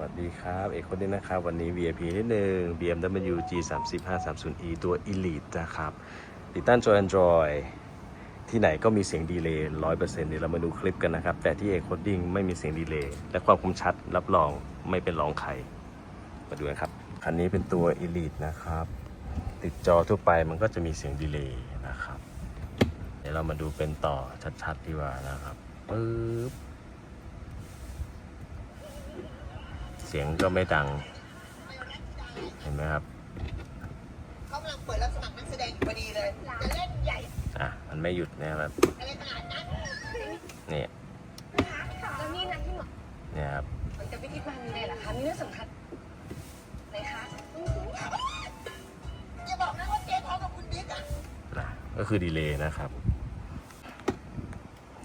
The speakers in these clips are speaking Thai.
วัสดีครับ เอกคนนี้นะครับ วันนี้ VIP นิดนึง BMW G 3 5 3 0 E ตัว Elite นะครับ ติดตั้งจอ Android ที่ไหนก็มีเสียงดีเลย์ร้อยเปอร์เซ็นต์เดี๋ยวเรามาดูคลิปกันนะครับ แต่ที่เอกโคดดิ้งไม่มีเสียงดีเลย์และความคมชัดรับรองไม่เป็นรองใคร มาดูกันครับ คันนี้เป็นตัว Elite นะครับ ติดจอทั่วไปมันก็จะมีเสียงดีเลย์นะครับ เดี๋ยวเรามาดูเป็นต่อชัดๆดีกว่านะครับปึ๊บ เสียงก็ไม่ดัง เห็นไหมครับเขากำลังเปิดรับสมัครนักแสดงอยู่พอดีเลยจะเล่นใหญ่อะมันไม่หยุดนะครับอะไรขนาดนั้นเนี่ยแล้วนี่นะพี่หมอเนี่ยครับมันจะพิธีมามีอะไรเหรอคะมีเรื่องสำคัญไหนคะอย่าบอกนะว่าเจ๊ท้องกับคุณบิ๊กอะนะก็คือดีเลย์นะครับ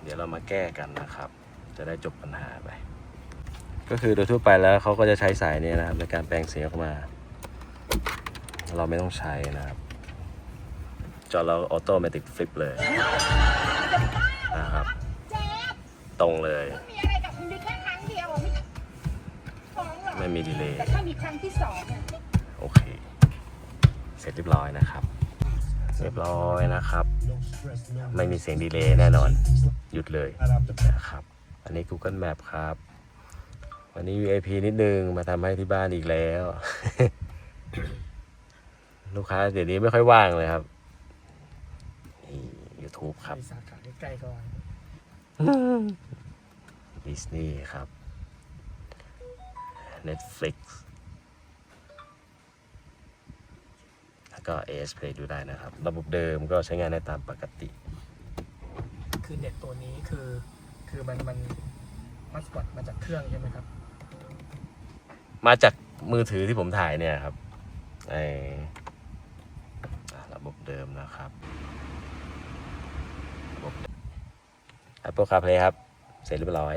เดี๋ยวเรามาแก้กันนะครับ จะได้จบปัญหาไป ก็คือโดยทั่วไปแล้วเขาก็จะใช้สายนี้นะครับ ในการแปลงเสียงออกมา เราไม่ต้องใช้นะครับ จอเราออโตเมติกฟลิปเลยนะครับ ตรงเลย มีอะไรกับคุณบิ๊กแค่ครั้งเดียวอะไม่ฟ้องหรอไม่มีดีเลย์แต่ถ้ามีครั้งที่สองเนี่ยโอเค เสร็จเรียบร้อยนะครับ เรียบร้อยนะครับ ไม่มีเสียงดีเลย์แน่นอน หยุดเลยนะครับ อันนี้ Google Map ครับ วันนี้ VIP นิดนึงมาทำให้ที่บ้านอีกแล้ว ลูกค้าเดี๋ยวนี้ไม่ค่อยว่างเลยครับ นี่ YouTube ครับไปสาขาใกล้ๆก่อนดิสนีย์ครับ Netflix แล้วก็ AS Play ดูได้นะครับ ระบบเดิมก็ใช้งานได้ตามปกติ คือเน็ตตัวนี้คือ คือมันมันมัสกอตมาจากเครื่องใช่ไหมครับ มาจากมือถือที่ผมถ่ายเนี่ยครับไอระบบเดิมนะครับระบบ Apple CarPlay ครับ เสร็จเรียบร้อย